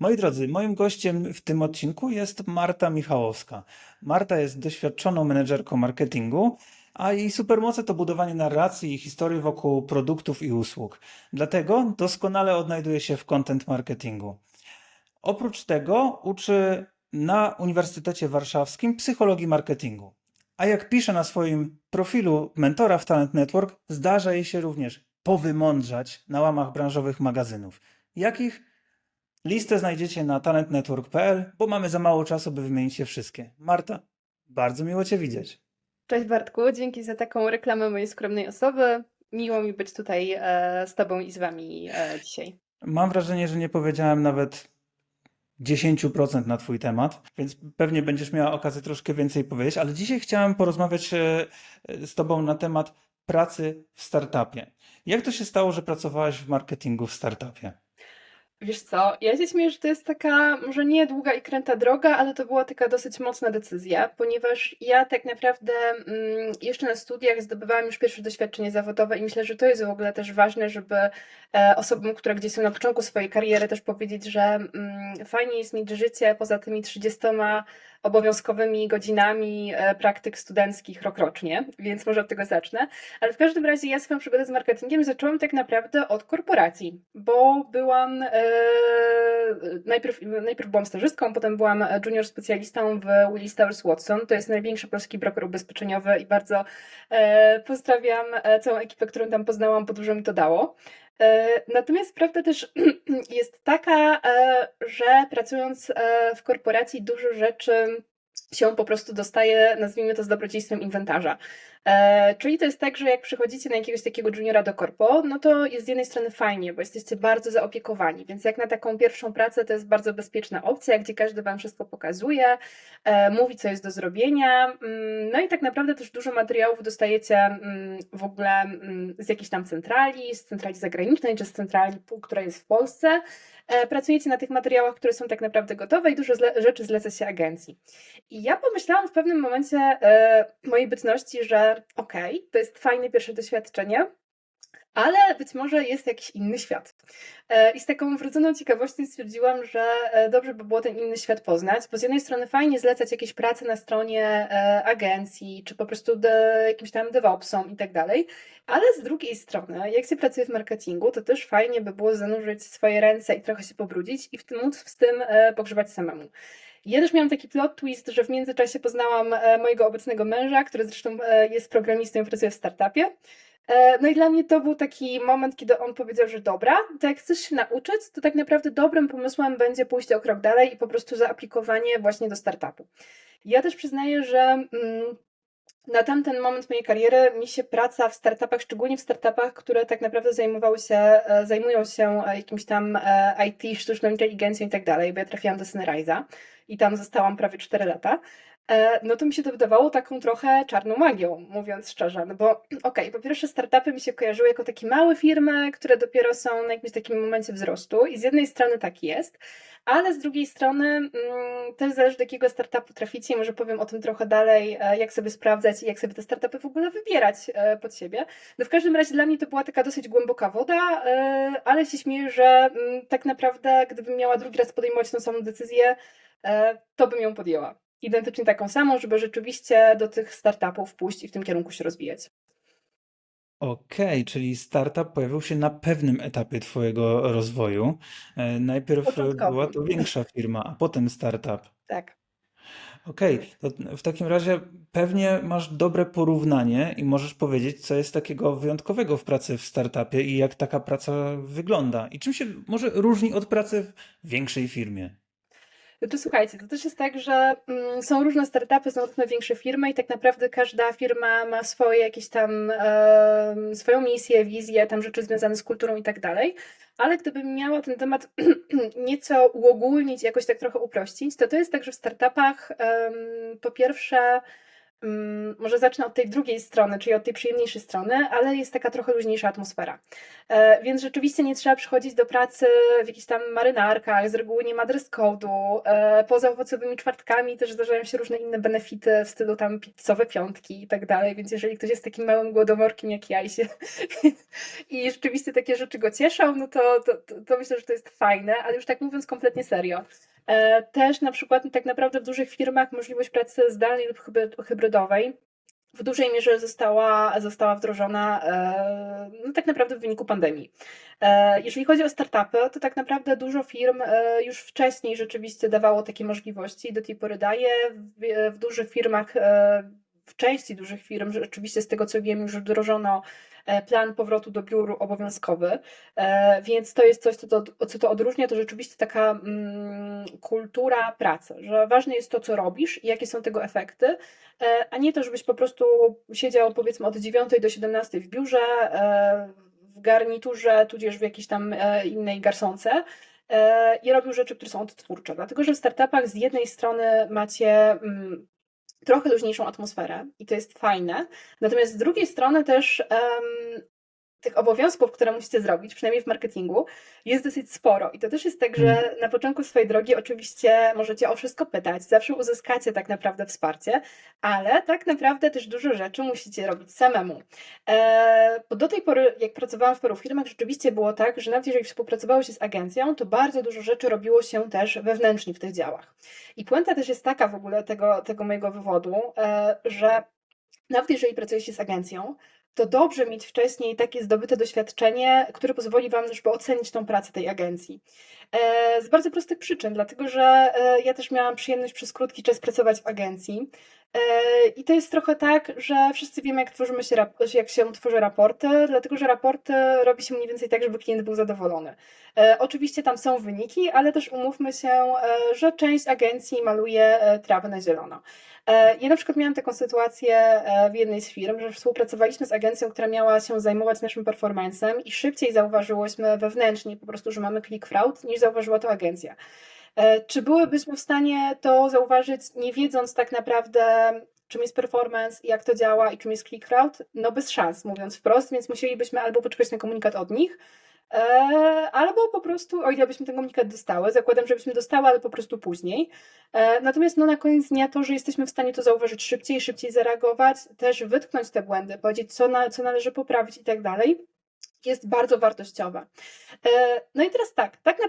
Moi drodzy, moim gościem w tym odcinku jest Marta Michałowska. Marta jest doświadczoną menedżerką marketingu, a jej supermoce to budowanie narracji i historii wokół produktów i usług. Dlatego doskonale odnajduje się w content marketingu. Oprócz tego uczy na Uniwersytecie Warszawskim psychologii marketingu. A jak pisze na swoim profilu mentora w Talent Network, zdarza jej się również powymądrzać na łamach branżowych magazynów. Jakich? Listę znajdziecie na talentnetwork.pl, bo mamy za mało czasu, by wymienić je wszystkie. Marta, bardzo miło Cię widzieć. Cześć Bartku, dzięki za taką reklamę mojej skromnej osoby. Miło mi być tutaj e, z Tobą i z Wami e, dzisiaj. Mam wrażenie, że nie powiedziałem nawet 10% na Twój temat, więc pewnie będziesz miała okazję troszkę więcej powiedzieć, ale dzisiaj chciałem porozmawiać e, z Tobą na temat pracy w startupie. Jak to się stało, że pracowałaś w marketingu w startupie? Wiesz co, ja się śmieję, że to jest taka może nie długa i kręta droga, ale to była taka dosyć mocna decyzja, ponieważ ja tak naprawdę mm, jeszcze na studiach zdobywałam już pierwsze doświadczenie zawodowe i myślę, że to jest w ogóle też ważne, żeby e, osobom, które gdzieś są na początku swojej kariery też powiedzieć, że mm, fajnie jest mieć życie poza tymi 30 obowiązkowymi godzinami e, praktyk studenckich rokrocznie, więc może od tego zacznę. Ale w każdym razie ja swoją przygodę z marketingiem zaczęłam tak naprawdę od korporacji, bo byłam e, najpierw, najpierw byłam stażystką, potem byłam junior specjalistą w Willis Towers Watson. To jest największy polski broker ubezpieczeniowy i bardzo e, pozdrawiam e, całą ekipę, którą tam poznałam, bo dużo mi to dało. E, Natomiast prawda też jest taka, e, że pracując e, w korporacji dużo rzeczy się po prostu dostaje, nazwijmy to z dobrodziejstwem inwentarza. E, czyli to jest tak, że jak przychodzicie na jakiegoś takiego juniora do korpo, no to jest z jednej strony fajnie, bo jesteście bardzo zaopiekowani, więc jak na taką pierwszą pracę to jest bardzo bezpieczna opcja, gdzie każdy wam wszystko pokazuje, e, mówi co jest do zrobienia, mm, no i tak naprawdę też dużo materiałów dostajecie mm, w ogóle mm, z jakiejś tam centrali, z centrali zagranicznej, czy z centrali, która jest w Polsce. E, Pracujecie na tych materiałach, które są tak naprawdę gotowe i dużo zle- rzeczy zleca się agencji. I ja pomyślałam w pewnym momencie mojej bytności, że okej, to jest fajne pierwsze doświadczenie, ale być może jest jakiś inny świat. E, I z taką wrodzoną ciekawością stwierdziłam, że e, dobrze by było ten inny świat poznać, bo z jednej strony fajnie zlecać jakieś prace na stronie e, agencji, czy po prostu de, jakimś tam DevOpsom i tak dalej, ale z drugiej strony, jak się pracuje w marketingu, to też fajnie by było zanurzyć swoje ręce i trochę się pobrudzić i w tym móc z tym pogrzebać samemu. Ja też miałam taki plot twist, że w międzyczasie poznałam e, mojego obecnego męża, który zresztą e, jest programistą i pracuje w startupie. E, No i dla mnie to był taki moment, kiedy on powiedział, że dobra, to jak chcesz się nauczyć, to tak naprawdę dobrym pomysłem będzie pójście o krok dalej i po prostu zaaplikowanie właśnie do startupu. Ja też przyznaję, że mm, na tamten moment mojej kariery mi się praca w startupach, szczególnie w startupach, które tak naprawdę zajmowały się, zajmują się jakimś tam IT, sztuczną inteligencją i tak dalej, bo ja trafiłam do Syneriza i tam zostałam prawie 4 lata. E, no to mi się to wydawało taką trochę czarną magią, mówiąc szczerze. No bo okej, po pierwsze startupy mi się kojarzyły jako takie małe firmy, które dopiero są na jakimś takim momencie wzrostu i z jednej strony tak jest, ale z drugiej strony mm, też zależy do jakiego startupu traficie i może powiem o tym trochę dalej, e, jak sobie sprawdzać i jak sobie te startupy w ogóle wybierać e, pod siebie. No w każdym razie dla mnie to była taka dosyć głęboka woda, ale się śmieję, że mm, tak naprawdę gdybym miała drugi raz podejmować tą samą decyzję, to bym ją podjęła identycznie taką samą, żeby rzeczywiście do tych startupów pójść i w tym kierunku się rozwijać. Okej, czyli startup pojawił się na pewnym etapie Twojego rozwoju. E, Najpierw Początkowo. była to większa firma, a potem startup. Tak. Okej, to w takim razie pewnie masz dobre porównanie i możesz powiedzieć, co jest takiego wyjątkowego w pracy w startupie i jak taka praca wygląda. I czym się może różni od pracy w większej firmie? Znaczy, słuchajcie, to też jest tak, że mm, są różne startupy, są różne większe firmy i tak naprawdę każda firma ma swoje jakieś tam, em, swoją misję, wizję, tam rzeczy związane z kulturą i tak dalej. Ale gdybym miała ten temat nieco uogólnić, jakoś tak trochę uprościć, to to jest tak, że w startupach em, po pierwsze może zacznę od tej drugiej strony, czyli od tej przyjemniejszej strony, ale jest taka trochę luźniejsza atmosfera. E, więc rzeczywiście nie trzeba przychodzić do pracy w jakichś tam marynarkach, z reguły nie ma dress code'u. E, poza owocowymi czwartkami też zdarzają się różne inne benefity w stylu tam pizzowe piątki i tak dalej, więc jeżeli ktoś jest takim małym głodomorkiem jak ja i, się, i rzeczywiście takie rzeczy go cieszą, no to, to, to myślę, że to jest fajne, ale już tak mówiąc kompletnie serio. E, Też na przykład tak naprawdę w dużych firmach możliwość pracy zdalnej lub hybry- hybrydowej w dużej mierze została, została wdrożona e, no tak naprawdę w wyniku pandemii. E, Jeżeli chodzi o startupy, to tak naprawdę dużo firm już wcześniej rzeczywiście dawało takie możliwości i do tej pory daje. W, w dużych firmach, w części dużych firm, rzeczywiście z tego co wiem, już wdrożono e, plan powrotu do biur obowiązkowy, E, więc to jest coś, co to, co to odróżnia, to rzeczywiście taka mm, kultura pracy, że ważne jest to, co robisz i jakie są tego efekty, e, a nie to, żebyś po prostu siedział powiedzmy od 9 do 17 w biurze, w garniturze, tudzież w jakiejś tam innej garsonce i robił rzeczy, które są odtwórcze. Dlatego, że w startupach z jednej strony macie mm, trochę luźniejszą atmosferę i to jest fajne, natomiast z drugiej strony też em, tych obowiązków, które musicie zrobić, przynajmniej w marketingu, jest dosyć sporo. I to też jest tak, że na początku swojej drogi oczywiście możecie o wszystko pytać, zawsze uzyskacie tak naprawdę wsparcie, ale tak naprawdę też dużo rzeczy musicie robić samemu. E, bo do tej pory, jak pracowałam w paru firmach, rzeczywiście było tak, że nawet jeżeli współpracowało się z agencją, to bardzo dużo rzeczy robiło się też wewnętrznie w tych działach. I puenta też jest taka w ogóle tego, tego mojego wywodu, e, że nawet jeżeli pracuje się z agencją, to dobrze mieć wcześniej takie zdobyte doświadczenie, które pozwoli Wam też ocenić tą pracę tej agencji. E, Z bardzo prostych przyczyn, dlatego że e, ja też miałam przyjemność przez krótki czas pracować w agencji. E, I to jest trochę tak, że wszyscy wiemy, jak, tworzymy się, jak się tworzy raporty, dlatego że raporty robi się mniej więcej tak, żeby klient był zadowolony. Oczywiście tam są wyniki, ale też umówmy się, że część agencji maluje trawę na zielono. Ja na przykład miałam taką sytuację w jednej z firm, że współpracowaliśmy z agencją, która miała się zajmować naszym performancem i szybciej zauważyłyśmy wewnętrznie po prostu, że mamy click fraud, niż zauważyła to agencja. E, Czy byłybyśmy w stanie to zauważyć, nie wiedząc tak naprawdę, czym jest performance, jak to działa i czym jest click fraud? No bez szans, mówiąc wprost, więc musielibyśmy albo poczekać na komunikat od nich, e, albo po prostu, o ile byśmy ten komunikat dostały, zakładam, żebyśmy dostały, ale po prostu później. E, Natomiast no, na koniec dnia to, że jesteśmy w stanie to zauważyć szybciej, szybciej zareagować, też wytknąć te błędy, powiedzieć, co, na, co należy poprawić i tak dalej, jest bardzo wartościowe. No i teraz tak, tak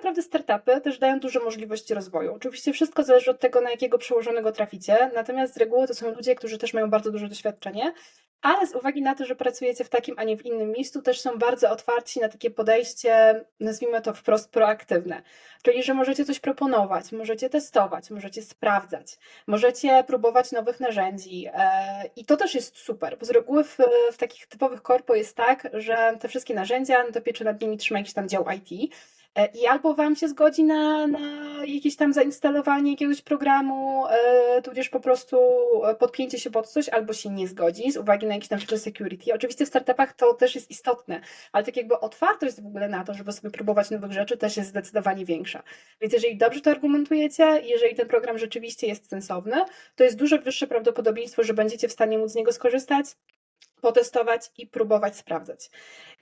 startupy też dają dużo możliwości rozwoju. Oczywiście wszystko zależy od tego, na jakiego przełożonego traficie, natomiast z reguły to są ludzie, którzy też mają bardzo duże doświadczenie, ale z uwagi na to, że pracujecie w takim, a nie w innym miejscu, też są bardzo otwarci na takie podejście, nazwijmy to wprost proaktywne. Czyli, że możecie coś proponować, możecie testować, możecie sprawdzać, możecie próbować nowych narzędzi e, i to też jest super, bo z reguły w, w takich typowych korpo jest tak, że te wszystkie narzędzia, no to pieczy nad nimi trzyma jakiś tam dział IT i albo Wam się zgodzi na, na jakieś tam zainstalowanie jakiegoś programu, e, tudzież po prostu e, podpięcie się pod coś, albo się nie zgodzi z uwagi na jakieś tam rzeczy security. Oczywiście w startupach to też jest istotne, ale tak jakby otwartość w ogóle na to, żeby sobie próbować nowych rzeczy też jest zdecydowanie większa. Więc jeżeli dobrze to argumentujecie, jeżeli ten program rzeczywiście jest sensowny, to jest dużo wyższe prawdopodobieństwo, że będziecie w stanie móc z niego skorzystać, potestować i próbować sprawdzać.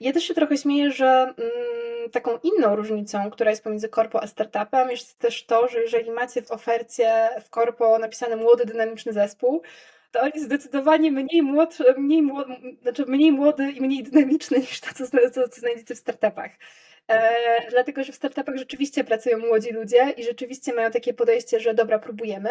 Ja też się trochę śmieję, że mm, taką inną różnicą, która jest pomiędzy korpo a startupem, jest też to, że jeżeli macie w ofercie w korpo napisany młody, dynamiczny zespół, to on jest zdecydowanie mniej młodszy, mniej, młody, znaczy mniej młody i mniej dynamiczny niż to, co, co, co znajdziecie w startupach. E, dlatego, że w startupach rzeczywiście pracują młodzi ludzie i rzeczywiście mają takie podejście, że dobra, próbujemy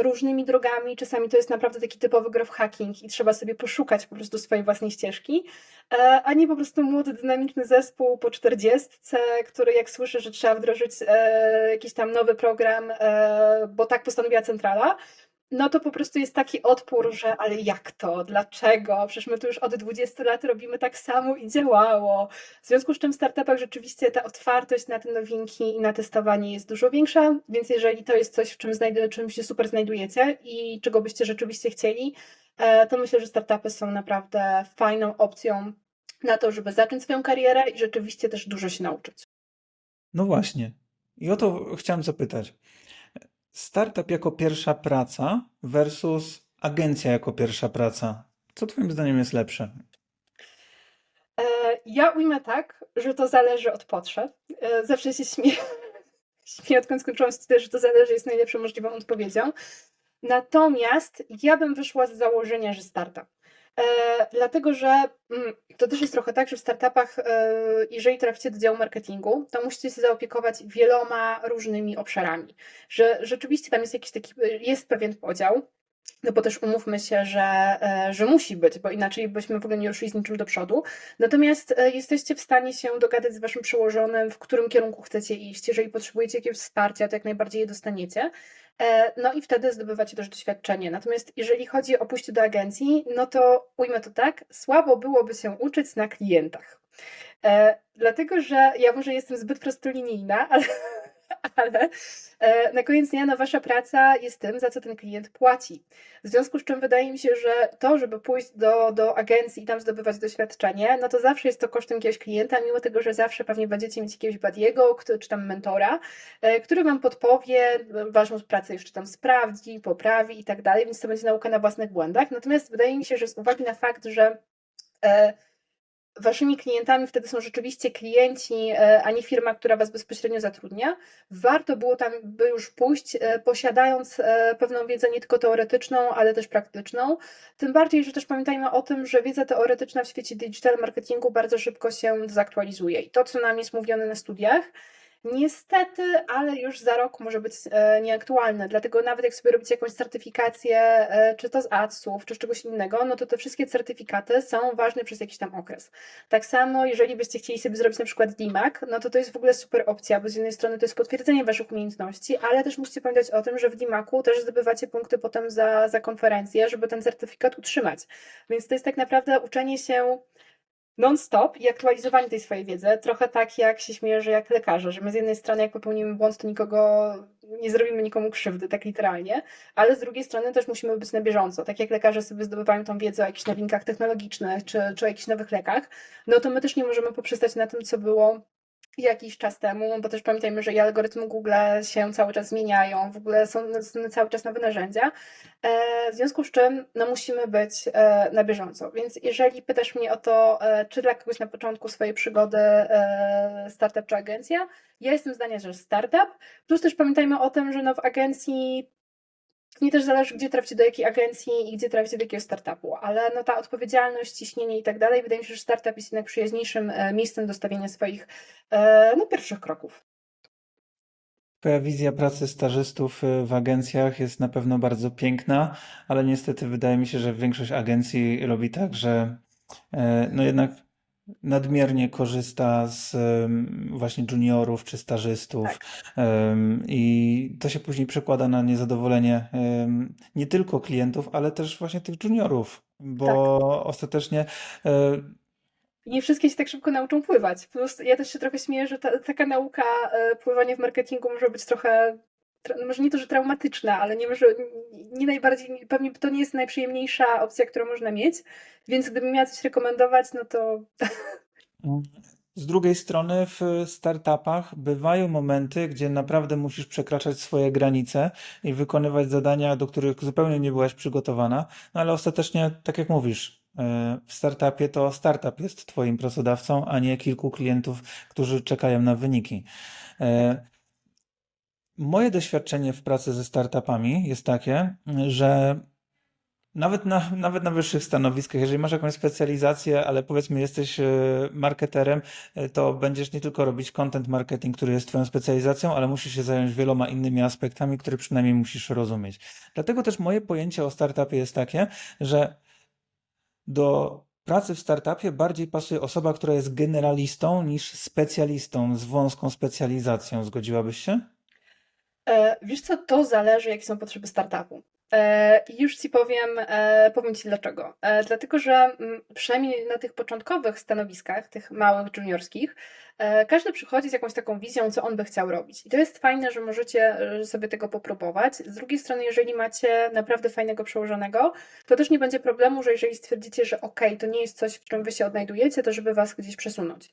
różnymi drogami. Czasami to jest naprawdę taki typowy growth hacking i trzeba sobie poszukać po prostu swojej własnej ścieżki, e, a nie po prostu młody, dynamiczny zespół po czterdziestce, który jak słyszy, że trzeba wdrożyć e, jakiś tam nowy program, e, bo tak postanowiła centrala, no to po prostu jest taki odpór, że ale jak to, dlaczego, przecież my tu już od 20 lat robimy tak samo i działało. W związku z czym w startupach rzeczywiście ta otwartość na te nowinki i na testowanie jest dużo większa, więc jeżeli to jest coś, w czym, znajdu- czym się super znajdujecie i czego byście rzeczywiście chcieli, e, to myślę, że startupy są naprawdę fajną opcją na to, żeby zacząć swoją karierę i rzeczywiście też dużo się nauczyć. No właśnie. I o to chciałem zapytać. Startup jako pierwsza praca versus agencja jako pierwsza praca? Co twoim zdaniem jest lepsze? E, ja ujmę tak, że to zależy od potrzeb. E, zawsze się śmieję, śmieję odkąd skończyłam studia, że to zależy jest najlepszą możliwą odpowiedzią. Natomiast ja bym wyszła z założenia, że startup. E, dlatego, że mm, to też jest trochę tak, że w startupach, e, jeżeli traficie do działu marketingu, to musicie się zaopiekować wieloma różnymi obszarami. Że rzeczywiście tam jest jakiś taki, jest pewien podział, no bo też umówmy się, że, e, że musi być, bo inaczej byśmy w ogóle nie ruszyli z niczym do przodu. Natomiast e, jesteście w stanie się dogadać z waszym przełożonym, w którym kierunku chcecie iść. Jeżeli potrzebujecie jakiegoś wsparcia, to jak najbardziej je dostaniecie. E, No i wtedy zdobywacie też doświadczenie. Natomiast jeżeli chodzi o pójście do agencji, no to ujmę to tak, słabo byłoby się uczyć na klientach. Dlatego, że ja może jestem zbyt prostolinijna, ale, ale e, na koniec dnia no, wasza praca jest tym, za co ten klient płaci. W związku z czym wydaje mi się, że to, żeby pójść do, do agencji i tam zdobywać doświadczenie, no to zawsze jest to kosztem jakiegoś klienta, mimo tego, że zawsze pewnie będziecie mieć jakiegoś badiego, czy tam mentora, e, który wam podpowie, waszą pracę jeszcze tam sprawdzi, poprawi i tak dalej, więc to będzie nauka na własnych błędach. Natomiast wydaje mi się, że z uwagi na fakt, że e, waszymi klientami wtedy są rzeczywiście klienci, e, a nie firma, która was bezpośrednio zatrudnia, warto było tam by już pójść, e, posiadając e, pewną wiedzę nie tylko teoretyczną, ale też praktyczną. Tym bardziej, że też pamiętajmy o tym, że wiedza teoretyczna w świecie digital marketingu bardzo szybko się zaktualizuje. I to, co nam jest mówione na studiach, Niestety, ale już za rok może być e, nieaktualne. Dlatego nawet jak sobie robicie jakąś certyfikację, e, czy to z ADS-ów, czy z czegoś innego, no to te wszystkie certyfikaty są ważne przez jakiś tam okres. Tak samo, jeżeli byście chcieli sobie zrobić na przykład DMAC, no to to jest w ogóle super opcja, bo z jednej strony to jest potwierdzenie waszych umiejętności, ale też musicie pamiętać o tym, że w DMAC-u też zdobywacie punkty potem za, za konferencję, żeby ten certyfikat utrzymać. Więc to jest tak naprawdę uczenie się non-stop i aktualizowanie tej swojej wiedzy. Trochę tak jak się śmieję, że jak lekarze, że my z jednej strony jak popełnimy błąd, to nikogo nie zrobimy nikomu krzywdy, tak literalnie, ale z drugiej strony też musimy być na bieżąco. Tak jak lekarze sobie zdobywają tą wiedzę o jakichś nowinkach technologicznych czy, czy o jakichś nowych lekach, no to my też nie możemy poprzestać na tym, co było jakiś czas temu, bo też pamiętajmy, że i algorytmy Google się cały czas zmieniają, w ogóle są cały czas nowe narzędzia, e, w związku z czym no, musimy być e, na bieżąco. Więc jeżeli pytasz mnie o to, e, czy dla kogoś na początku swojej przygody startup czy agencja, ja jestem zdania, że startup, plus też pamiętajmy o tym, że no, w agencji nie też zależy, gdzie traficie do jakiej agencji i gdzie traficie do jakiego startupu, ale no ta odpowiedzialność, ciśnienie i tak dalej, wydaje mi się, że startup jest jednak przyjaźniejszym e, miejscem do stawiania swoich e, no, pierwszych kroków. Twoja wizja pracy stażystów y, w agencjach jest na pewno bardzo piękna, ale niestety wydaje mi się, że większość agencji robi tak, że e, no jednak nadmiernie korzysta z właśnie juniorów czy stażystów Tak. i to się później przekłada na niezadowolenie nie tylko klientów, ale też właśnie tych juniorów, bo Tak. ostatecznie e, nie wszystkie się tak szybko nauczą pływać. Plus ja też się trochę śmieję, że ta, taka nauka e, pływania w marketingu może być trochę, może nie to, że traumatyczna, ale nie może, nie najbardziej, pewnie to nie jest najprzyjemniejsza opcja, którą można mieć, więc gdybym miała coś rekomendować, no to Z drugiej strony w startupach bywają momenty, gdzie naprawdę musisz przekraczać swoje granice i wykonywać zadania, do których zupełnie nie byłaś przygotowana, no ale ostatecznie, tak jak mówisz, e, w startupie to startup jest twoim pracodawcą, a nie kilku klientów, którzy czekają na wyniki. Moje doświadczenie w pracy ze startupami jest takie, że nawet na, nawet na wyższych stanowiskach, jeżeli masz jakąś specjalizację, ale powiedzmy jesteś e, marketerem, e, to będziesz nie tylko robić content marketing, który jest twoją specjalizacją, ale musisz się zająć wieloma innymi aspektami, które przynajmniej musisz rozumieć. Dlatego też moje pojęcie o startupie jest takie, że do pracy w startupie bardziej pasuje osoba, która jest generalistą niż specjalistą z wąską specjalizacją. Zgodziłabyś się? E, wiesz co, to zależy, jakie są potrzeby startupu. E, I już ci powiem, e, powiem ci dlaczego. E, Dlatego, że mm, przynajmniej na tych początkowych stanowiskach, tych małych, juniorskich, e, każdy przychodzi z jakąś taką wizją, co on by chciał robić. I to jest fajne, że możecie e, sobie tego popróbować. Z drugiej strony, jeżeli macie naprawdę fajnego przełożonego, to też nie będzie problemu, że jeżeli stwierdzicie, że ok, to nie jest coś, w czym wy się odnajdujecie, to żeby was gdzieś przesunąć.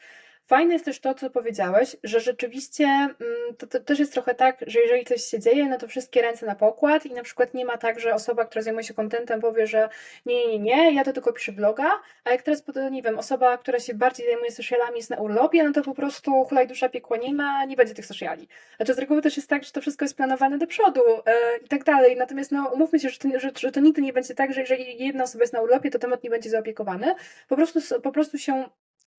Fajne jest też to, co powiedziałeś, że rzeczywiście mm, to, to też jest trochę tak, że jeżeli coś się dzieje, no to wszystkie ręce na pokład i na przykład nie ma tak, że osoba, która zajmuje się contentem powie, że nie, nie, nie, ja to tylko piszę bloga, a jak teraz, nie wiem, osoba, która się bardziej zajmuje socialami jest na urlopie, no to po prostu hulaj dusza piekła nie ma, nie będzie tych sociali. Znaczy z reguły też jest tak, że to wszystko jest planowane do przodu e, i tak dalej, natomiast no umówmy się, że to, że, że to nigdy nie będzie tak, że jeżeli jedna osoba jest na urlopie, to temat nie będzie zaopiekowany, po prostu, po prostu się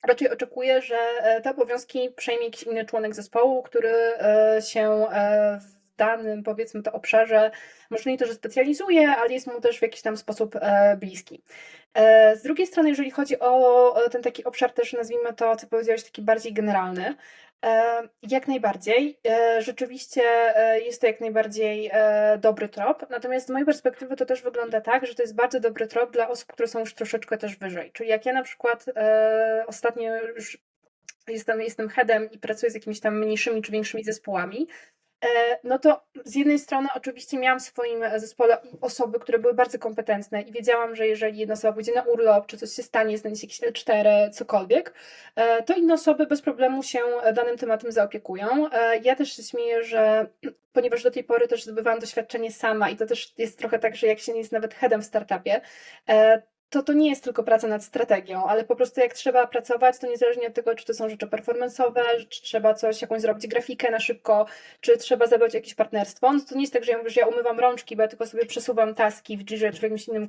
raczej oczekuję, że e, te obowiązki przejmie jakiś inny członek zespołu, który e, się e, w danym, powiedzmy to obszarze, może nie to, że specjalizuje, ale jest mu też w jakiś tam sposób bliski. Z drugiej strony, jeżeli chodzi o ten taki obszar też, nazwijmy to, co powiedziałeś, taki bardziej generalny, jak najbardziej. E, Rzeczywiście e, jest to jak najbardziej e, dobry trop, natomiast z mojej perspektywy to też wygląda tak, że to jest bardzo dobry trop dla osób, które są już troszeczkę też wyżej. Czyli jak ja na przykład e, ostatnio już jestem, jestem headem i pracuję z jakimiś tam mniejszymi czy większymi zespołami, E, No to z jednej strony oczywiście miałam w swoim zespole osoby, które były bardzo kompetentne i wiedziałam, że jeżeli jedna osoba pójdzie na urlop, czy coś się stanie, znajdzie jakieś L4, cokolwiek, e, to inne osoby bez problemu się danym tematem zaopiekują. E, Ja też się śmieję, że ponieważ do tej pory też zdobywałam doświadczenie sama i to też jest trochę tak, że jak się nie jest nawet headem w startupie, e, to to nie jest tylko praca nad strategią, ale po prostu jak trzeba pracować, to niezależnie od tego, czy to są rzeczy performance'owe, czy trzeba coś, jakąś zrobić grafikę na szybko, czy trzeba zabrać jakieś partnerstwo, no to nie jest tak, że ja mówię, że ja umywam rączki, bo ja tylko sobie przesuwam taski w Jirze czy w jakimś innym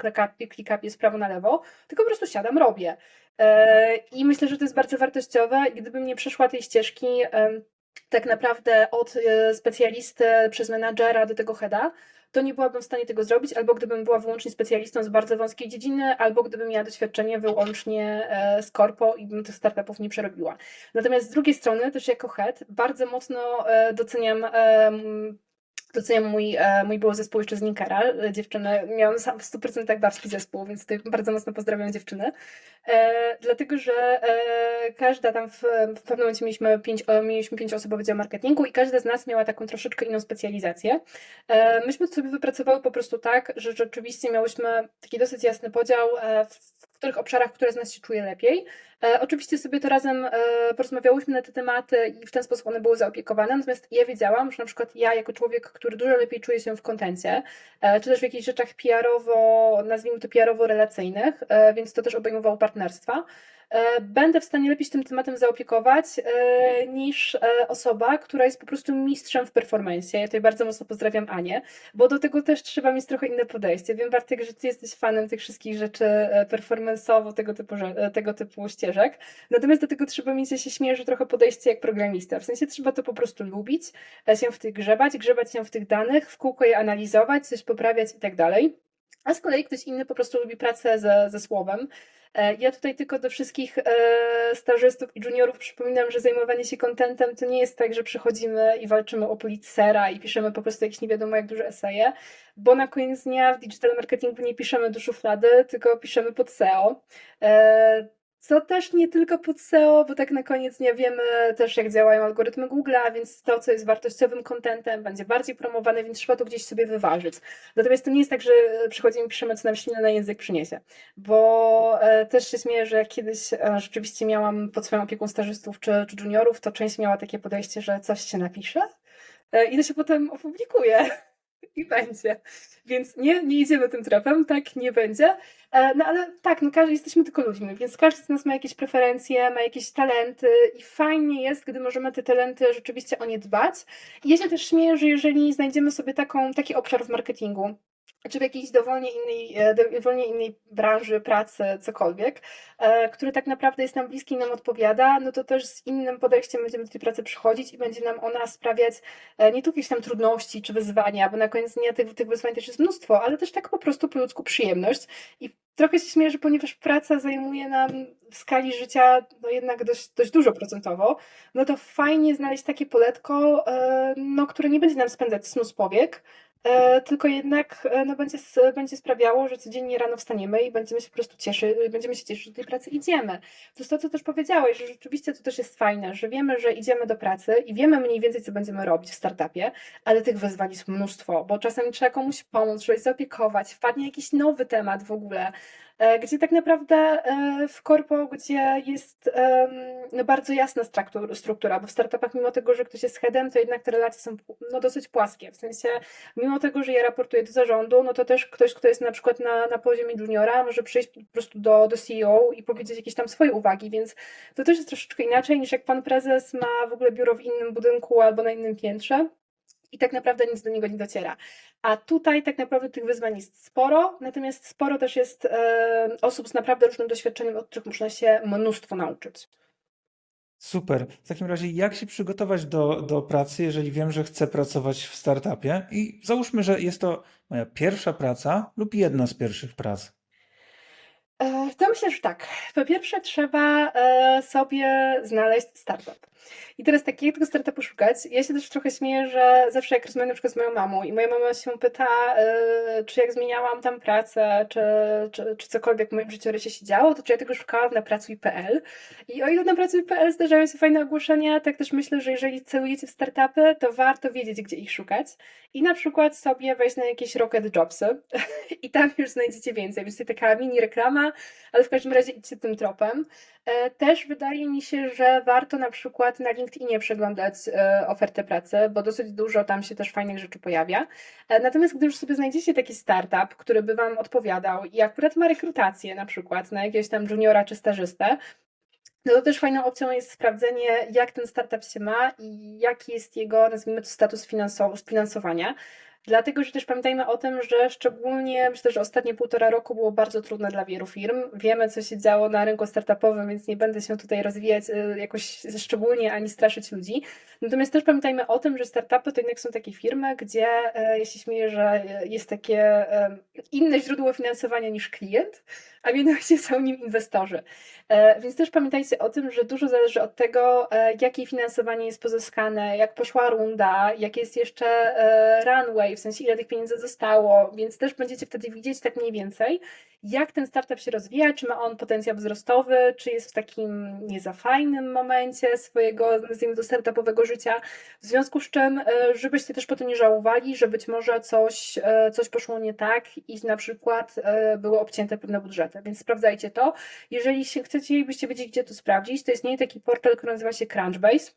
klikapie, z prawo na lewo, tylko po prostu siadam, robię. E, I myślę, że to jest bardzo wartościowe gdybym nie przeszła tej ścieżki tak naprawdę od e, specjalisty przez menadżera do tego heada, to nie byłabym w stanie tego zrobić, albo gdybym była wyłącznie specjalistą z bardzo wąskiej dziedziny, albo gdybym miała doświadczenie wyłącznie e, z korpo i bym tych startupów nie przerobiła. Natomiast z drugiej strony, też jako head, bardzo mocno e, doceniam Doceniam mój, e, mój był zespół jeszcze z Ninkera, e, dziewczyny. Miałam sam w 100% babski zespół, więc tutaj bardzo mocno pozdrawiam dziewczyny. E, dlatego, że e, każda tam w, w pewnym momencie mieliśmy, pięć, e, mieliśmy pięcioosobowy dział marketingu i każda z nas miała taką troszeczkę inną specjalizację. E, myśmy sobie wypracowały po prostu tak, że rzeczywiście miałyśmy taki dosyć jasny podział, w których obszarach, które z nas się czuje lepiej. E, oczywiście sobie to razem e, porozmawiałyśmy na te tematy i w ten sposób one były zaopiekowane, natomiast ja wiedziałam, że na przykład ja jako człowiek, który dużo lepiej czuje się w kontencie, e, czy też w jakichś rzeczach PR-owo, nazwijmy to PR-owo-relacyjnych, więc to też obejmowało partnerstwa, będę w stanie lepiej się tym tematem zaopiekować e, niż e, osoba, która jest po prostu mistrzem w performance. Ja tutaj bardzo mocno pozdrawiam Anię, bo do tego też trzeba mieć trochę inne podejście. Wiem, Bartek, że ty jesteś fanem tych wszystkich rzeczy e, performance'owo, tego typu, e, tego typu ścieżek. Natomiast do tego trzeba mieć, ja się śmieję, że trochę podejście jak programista. W sensie trzeba to po prostu lubić, e, się w tych grzebać, grzebać się w tych danych, w kółko je analizować, coś poprawiać i tak dalej. A z kolei ktoś inny po prostu lubi pracę ze, ze słowem. E, Ja tutaj tylko do wszystkich e, stażystów i juniorów przypominam, że zajmowanie się contentem to nie jest tak, że przychodzimy i walczymy o policera i piszemy po prostu jakieś nie wiadomo jak duże eseje, bo na koniec dnia w digital marketingu nie piszemy do szuflady, tylko piszemy pod SEO. Co też nie tylko pod SEO, bo tak na koniec dnia wiemy też, jak działają algorytmy Google'a, więc to, co jest wartościowym contentem, będzie bardziej promowane, więc trzeba to gdzieś sobie wyważyć. Natomiast to nie jest tak, że przychodzimy i piszemy, co nam ślinę na język przyniesie. Bo e, też się śmieję, że kiedyś e, rzeczywiście miałam pod swoją opieką stażystów czy, czy juniorów, to część miała takie podejście, że coś się napisze e, i to się potem opublikuje. I będzie. Więc nie, nie idziemy tym tropem, tak nie będzie. E, No ale tak, no każdy, jesteśmy tylko ludźmi, więc każdy z nas ma jakieś preferencje, ma jakieś talenty i fajnie jest, gdy możemy te talenty rzeczywiście o nie dbać. I ja się też śmieję, że jeżeli znajdziemy sobie taką, taki obszar w marketingu, czy w jakiejś dowolnie innej, e, dowolnie innej branży, pracy, cokolwiek, e, który tak naprawdę jest nam bliski i nam odpowiada, no to też z innym podejściem będziemy do tej pracy przychodzić i będzie nam ona sprawiać e, nie tylko jakieś tam trudności czy wyzwania, bo na koniec dnia tych, tych wyzwań też jest mnóstwo, ale też tak po prostu po ludzku przyjemność. I trochę się śmieję, że ponieważ praca zajmuje nam w skali życia no jednak dość, dość dużo procentowo, no to fajnie znaleźć takie poletko, no, które nie będzie nam spędzać snu z powiek, e, tylko jednak e, no, będzie, będzie sprawiało, że codziennie rano wstaniemy i będziemy się po prostu cieszyć, będziemy się cieszyć, że do tej pracy idziemy. To jest to, co też powiedziałeś, że rzeczywiście to też jest fajne, że wiemy, że idziemy do pracy i wiemy mniej więcej, co będziemy robić w startupie, ale tych wyzwań jest mnóstwo, bo czasem trzeba komuś pomóc, się zaopiekować, wpadnie jakiś nowy temat w ogóle. E, gdzie tak naprawdę e, w korpo, gdzie jest no bardzo jasna struktur- struktura, bo w startupach mimo tego, że ktoś jest headem, to jednak te relacje są no, dosyć płaskie, w sensie mimo tego, że ja raportuję do zarządu, no to też ktoś, kto jest na przykład na, na poziomie juniora, może przyjść po prostu do, do CEO i powiedzieć jakieś tam swoje uwagi, więc to też jest troszeczkę inaczej niż jak pan prezes ma w ogóle biuro w innym budynku albo na innym piętrze i tak naprawdę nic do niego nie dociera. A tutaj tak naprawdę tych wyzwań jest sporo, natomiast sporo też jest e, osób z naprawdę różnym doświadczeniem, od których można się mnóstwo nauczyć. Super. W takim razie, jak się przygotować do, do pracy, jeżeli wiem, że chcę pracować w startupie? I załóżmy, że jest to moja pierwsza praca lub jedna z pierwszych prac. E, To myślę, że tak. Po pierwsze, trzeba e, sobie znaleźć startup. I teraz tak, jak tego startupu szukać? Ja się też trochę śmieję, że zawsze jak rozmawiam na przykład z moją mamą i moja mama się pyta, e, czy jak zmieniałam tam pracę, czy, czy, czy cokolwiek w moim życiorysie się działo, to czy ja tego szukałam na pracuj.pl. I o ile na pracuj.pl zdarzają się fajne ogłoszenia, tak też myślę, że jeżeli celujecie w startupy, to warto wiedzieć, gdzie ich szukać. I na przykład sobie wejść na jakieś Rocket Jobsy i tam już znajdziecie więcej. Więc to taka mini reklama, ale w każdym razie idźcie tym tropem. E, Też wydaje mi się, że warto na przykład na LinkedInie przeglądać e, ofertę pracy, bo dosyć dużo tam się też fajnych rzeczy pojawia. E, Natomiast gdy już sobie znajdziecie taki startup, który by Wam odpowiadał i akurat ma rekrutację na przykład na jakiegoś tam juniora czy stażystę, no to też fajną opcją jest sprawdzenie, jak ten startup się ma i jaki jest jego, nazwijmy to, status finansow- finansowania. Dlatego, że też pamiętajmy o tym, że szczególnie myślę, że ostatnie półtora roku było bardzo trudne dla wielu firm. Wiemy, co się działo na rynku startupowym, więc nie będę się tutaj rozwijać y, jakoś szczególnie ani straszyć ludzi. Natomiast też pamiętajmy o tym, że startupy to jednak są takie firmy, gdzie e, ja się śmieję, że e, jest takie e, inne źródło finansowania niż klient, a mianowicie są nim inwestorzy. E, Więc też pamiętajcie o tym, że dużo zależy od tego, e, jakie finansowanie jest pozyskane, jak poszła runda, jaki jest jeszcze e, runway, w sensie ile tych pieniędzy zostało, więc też będziecie wtedy widzieć tak mniej więcej, jak ten startup się rozwija, czy ma on potencjał wzrostowy, czy jest w takim nie za fajnym momencie swojego, nazwijmy to, startupowego życia, w związku z czym, żebyście też potem nie żałowali, że być może coś, coś poszło nie tak i na przykład były obcięte pewne budżety, więc sprawdzajcie to. Jeżeli się chcecie byście wiedzieli, gdzie to sprawdzić, to jest nie taki portal, który nazywa się Crunchbase.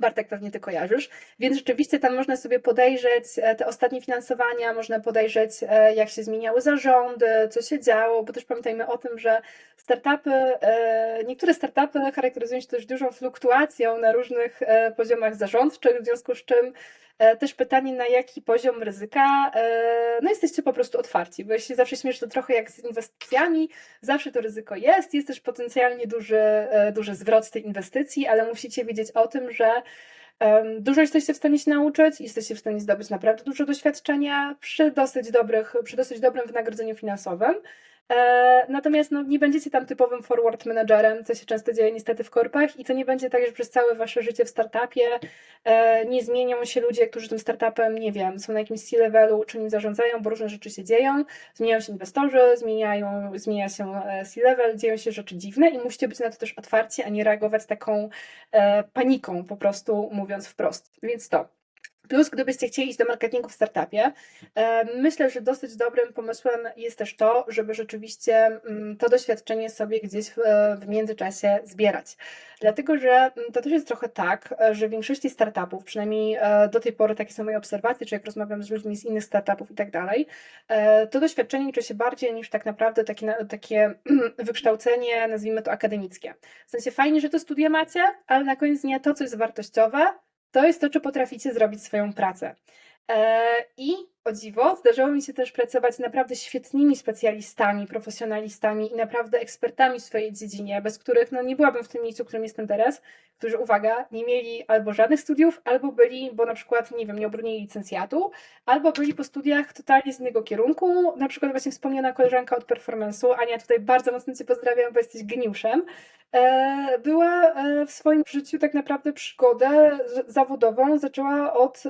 Bartek pewnie ty kojarzysz, więc rzeczywiście tam można sobie podejrzeć e, te ostatnie finansowania, można podejrzeć e, jak się zmieniały zarządy, co się działo, bo też pamiętajmy o tym, że startupy, e, niektóre startupy charakteryzują się też dużą fluktuacją na różnych poziomach zarządczych, w związku z czym też pytanie na jaki poziom ryzyka, e, no jesteście po prostu otwarci, bo ja się zawsze śmieszę to trochę jak z inwestycjami, zawsze to ryzyko jest, jest też potencjalnie duży, e, duży zwrot z tej inwestycji, ale musicie wiedzieć o tym, że dużo jesteście w stanie się nauczyć, jesteście w stanie zdobyć naprawdę dużo doświadczenia przy dosyć, dobrych, przy dosyć dobrym wynagrodzeniu finansowym. E, Natomiast no, nie będziecie tam typowym forward managerem, co się często dzieje niestety w korpach i to nie będzie tak, że przez całe wasze życie w startupie e, nie zmienią się ludzie, którzy tym startupem, nie wiem, są na jakimś C-levelu, czy nim zarządzają, bo różne rzeczy się dzieją, zmieniają się inwestorzy, zmieniają, zmienia się e, C-level, dzieją się rzeczy dziwne i musicie być na to też otwarci, a nie reagować taką paniką, po prostu mówiąc wprost. Więc to. Plus, gdybyście chcieli iść do marketingu w startupie, myślę, że dosyć dobrym pomysłem jest też to, żeby rzeczywiście mm, to doświadczenie sobie gdzieś w, międzyczasie zbierać. Dlatego, że mm, to też jest trochę tak, że w większości startupów, przynajmniej e, do tej pory takie są moje obserwacje, czy jak rozmawiam z ludźmi z innych startupów i tak dalej, e, to doświadczenie liczy się bardziej niż tak naprawdę takie, takie wykształcenie, nazwijmy to akademickie. W sensie fajnie, że to studia macie, ale na koniec dnia to, co jest wartościowe, to jest to, czy potraficie zrobić swoją pracę. E, I o dziwo, zdarzyło mi się też pracować z naprawdę świetnymi specjalistami, profesjonalistami i naprawdę ekspertami w swojej dziedzinie, bez których no, nie byłabym w tym miejscu, w którym jestem teraz, którzy, uwaga, nie mieli albo żadnych studiów, albo byli, bo na przykład, nie wiem, nie obronili licencjatu, albo byli po studiach totalnie z innego kierunku, na przykład właśnie wspomniana koleżanka od performance'u, Ania, tutaj bardzo mocno Cię pozdrawiam, bo jesteś geniuszem, e, była e, w swoim życiu tak naprawdę przygodę zawodową, zaczęła od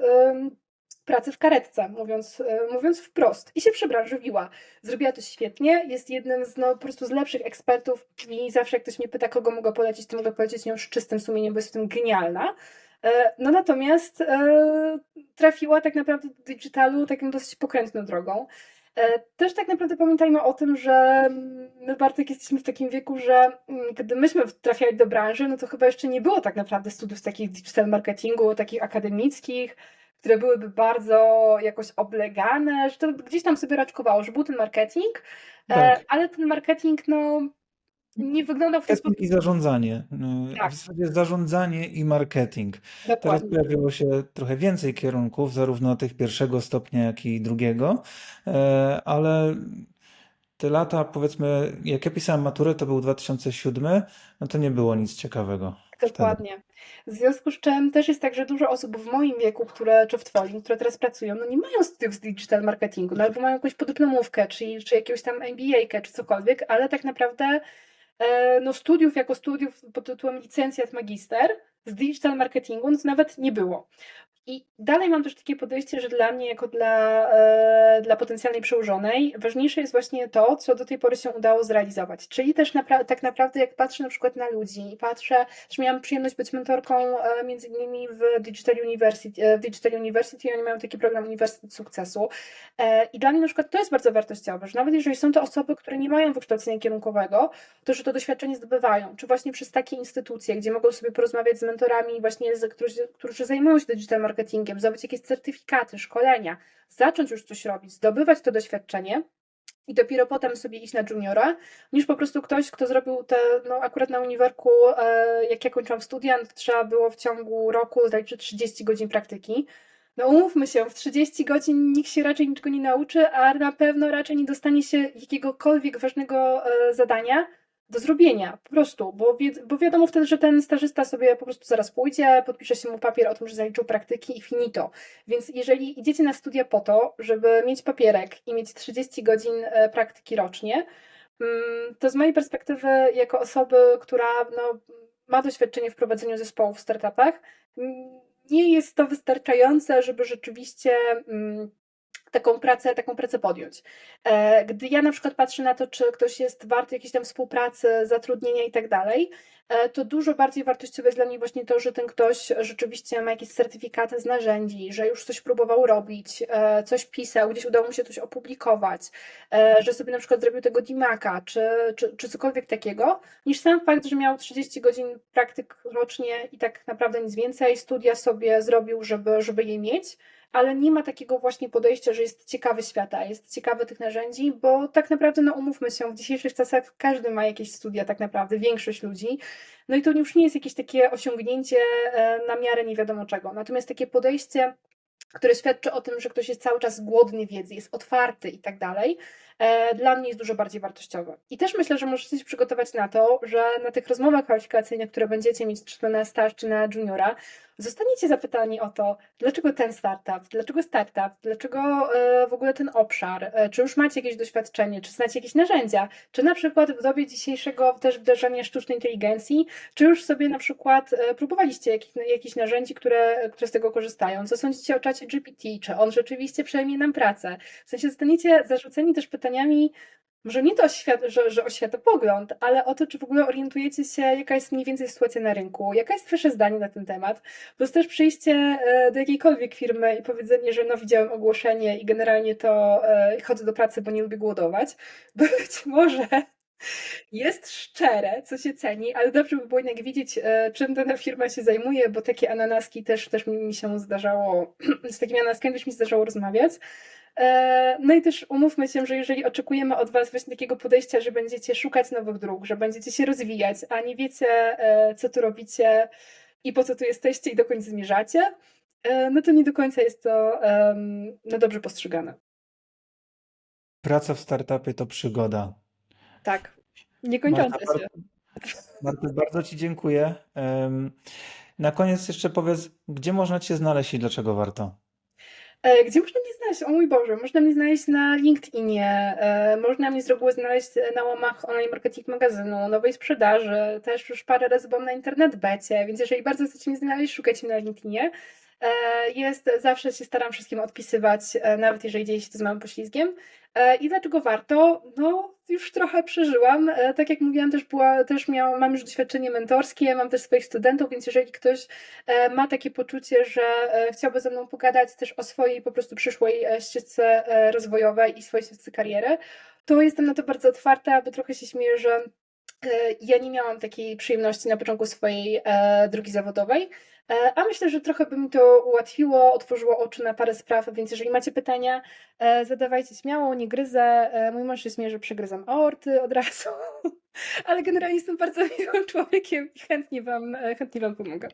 pracy w karetce, mówiąc, e, mówiąc wprost. I się przebranżowiła. Zrobiła to świetnie, jest jednym z no, po prostu z lepszych ekspertów i zawsze jak ktoś mnie pyta, kogo mogę polecić, to mogę polecić ją z czystym sumieniem, bo jest w tym genialna. E, No natomiast e, trafiła tak naprawdę do digitalu taką dosyć pokrętną drogą. E, Też tak naprawdę pamiętajmy o tym, że my Bartek jesteśmy w takim wieku, że mm, gdy myśmy trafiali do branży, no to chyba jeszcze nie było tak naprawdę studiów takich digital marketingu, takich akademickich, które byłyby bardzo jakoś oblegane, że to gdzieś tam sobie raczkowało, że był ten marketing, e, Tak. ale ten marketing no nie wyglądał w ten sposób. I zarządzanie. Y, Tak. W zasadzie zarządzanie i marketing. Teraz Dokładnie. pojawiło się trochę więcej kierunków, zarówno tych pierwszego stopnia, jak i drugiego, e, ale te lata, powiedzmy, jak ja pisałem maturę, to był 2007, no to nie było nic ciekawego. Dokładnie. W związku z czym też jest tak, że dużo osób w moim wieku, które, czy w Twoim, które teraz pracują, no nie mają studiów z digital marketingu, no albo mają jakąś podyplomówkę, czy, czy jakiegoś tam MBA, czy cokolwiek, ale tak naprawdę e, no studiów jako studiów pod tytułem licencjat magister z digital marketingu, no to nawet nie było. I dalej mam też takie podejście, że dla mnie, jako dla, e, dla potencjalnej przełożonej, ważniejsze jest właśnie to, co do tej pory się udało zrealizować. Czyli też napra- tak naprawdę, jak patrzę na przykład na ludzi i patrzę, że miałam przyjemność być mentorką e, między innymi w Digital University, e, w Digital University, oni mają taki program Uniwersytet Sukcesu. I dla mnie na przykład to jest bardzo wartościowe, że nawet jeżeli są to osoby, które nie mają wykształcenia kierunkowego, to że to doświadczenie zdobywają, czy właśnie przez takie instytucje, gdzie mogą sobie porozmawiać z mentorami właśnie, z, którzy, którzy zajmują się digital zdobyć jakieś certyfikaty, szkolenia, zacząć już coś robić, zdobywać to doświadczenie i dopiero potem sobie iść na juniora, niż po prostu ktoś, kto zrobił te, no akurat na uniwerku, e, jak ja kończyłam studia, no trzeba było w ciągu roku zaliczyć 30 godzin praktyki. No umówmy się, w 30 godzin nikt się raczej niczego nie nauczy, a na pewno raczej nie dostanie się jakiegokolwiek ważnego e, zadania do zrobienia, po prostu, bo, wi bo wiadomo wtedy, że ten stażysta sobie po prostu zaraz pójdzie, podpisze się mu papier o tym, że zaliczył praktyki i finito. Więc jeżeli idziecie na studia po to, żeby mieć papierek i mieć 30 godzin e, praktyki rocznie, mm, to z mojej perspektywy, jako osoby, która no, ma doświadczenie w prowadzeniu zespołów w startupach, mm, nie jest to wystarczające, żeby rzeczywiście mm, taką pracę, taką pracę podjąć. E, Gdy ja na przykład patrzę na to, czy ktoś jest warty jakiejś tam współpracy, zatrudnienia i tak dalej, e, to dużo bardziej wartościowe jest dla mnie właśnie to, że ten ktoś rzeczywiście ma jakieś certyfikaty z narzędzi, że już coś próbował robić, e, coś pisał, gdzieś udało mu się coś opublikować, że sobie na przykład zrobił tego dimaka, czy, czy, czy cokolwiek takiego, niż sam fakt, że miał 30 godzin praktyk rocznie i tak naprawdę nic więcej, studia sobie zrobił, żeby, żeby je mieć, ale nie ma takiego właśnie podejścia, że jest ciekawy świata, jest ciekawy tych narzędzi, bo tak naprawdę, no umówmy się, w dzisiejszych czasach każdy ma jakieś studia, tak naprawdę, większość ludzi. No i to już nie jest jakieś takie osiągnięcie e, na miarę nie wiadomo czego. Natomiast takie podejście, które świadczy o tym, że ktoś jest cały czas głodny wiedzy, jest otwarty i tak dalej, dla mnie jest dużo bardziej wartościowe. I też myślę, że możecie się przygotować na to, że na tych rozmowach kwalifikacyjnych, które będziecie mieć czy to na staż, czy na juniora, zostaniecie zapytani o to, dlaczego ten startup, dlaczego startup, dlaczego e, w ogóle ten obszar, e, czy już macie jakieś doświadczenie, czy znacie jakieś narzędzia, czy na przykład w dobie dzisiejszego też wdrażania sztucznej inteligencji, czy już sobie na przykład e, próbowaliście jakich, jakichś narzędzi, które, które z tego korzystają, co sądzicie o czacie GPT, czy on rzeczywiście przejmie nam pracę, w sensie zostaniecie zarzuceni też pytaniami, może nie to, świat, że, że o światopogląd, ale o to, czy w ogóle orientujecie się, jaka jest mniej więcej sytuacja na rynku, jaka jest Wasze zdanie na ten temat. Jest też przyjście e, do jakiejkolwiek firmy i powiedzenie, że no widziałem ogłoszenie i generalnie to e, chodzę do pracy, bo nie lubię głodować. Być może jest szczere, co się ceni, ale dobrze by było jednak wiedzieć, e, czym dana firma się zajmuje, bo takie ananaski też, też mi się zdarzało, z takimi ananaskami też mi zdarzało rozmawiać. E, No i też umówmy się, że jeżeli oczekujemy od Was właśnie takiego podejścia, że będziecie szukać nowych dróg, że będziecie się rozwijać, a nie wiecie, e, co tu robicie i po co tu jesteście i dokąd zmierzacie, e, no to nie do końca jest to no dobrze postrzegane. Praca w startupie to przygoda. Tak, niekończąca Marta, się. Marta, bardzo Ci dziękuję. Na koniec jeszcze powiedz, gdzie można Cię znaleźć i dlaczego warto? E, Gdzie można mnie znaleźć? O mój Boże, można mnie znaleźć na LinkedInie, e, można mnie z reguły znaleźć na łamach online marketing magazynu, nowej sprzedaży, też już parę razy byłam na internet becie, więc jeżeli bardzo chcecie mnie znaleźć, szukajcie mnie na LinkedInie. E, Jest, zawsze się staram wszystkim odpisywać, e, nawet jeżeli dzieje się to z małym poślizgiem. E, I dlaczego warto? No, już trochę przeżyłam. Tak jak mówiłam, też, była, też miałam, mam już doświadczenie mentorskie, mam też swoich studentów, więc jeżeli ktoś ma takie poczucie, że chciałby ze mną pogadać też o swojej po prostu przyszłej ścieżce rozwojowej i swojej ścieżce kariery, to jestem na to bardzo otwarta, bo trochę się śmieję, że ja nie miałam takiej przyjemności na początku swojej e, drogi zawodowej, e, a myślę, że trochę by mi to ułatwiło, otworzyło oczy na parę spraw, więc jeżeli macie pytania, e, zadawajcie śmiało, nie gryzę. E, mój mąż się śmieje, że przegryzam aorty od razu, ale generalnie jestem bardzo miłym człowiekiem i chętnie wam, e, chętnie wam pomogę.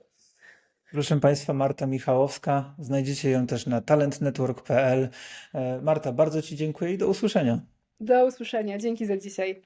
Proszę Państwa, Marta Michałowska. Znajdziecie ją też na talentnetwork.pl. E, Marta, bardzo Ci dziękuję i do usłyszenia. Do usłyszenia. Dzięki za dzisiaj.